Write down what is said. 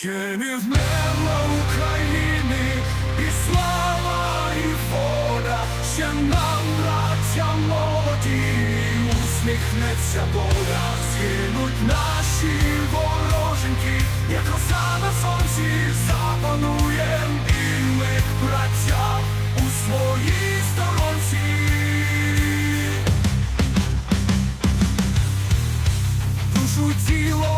Ще не вмерла України, і слава, і воля, ще нам, браття молоді, усміхнеться доля, згинуть наші вороженьки, як роса на сонці запануєм, і ми, браття, у своїй сторонці. Душу тіло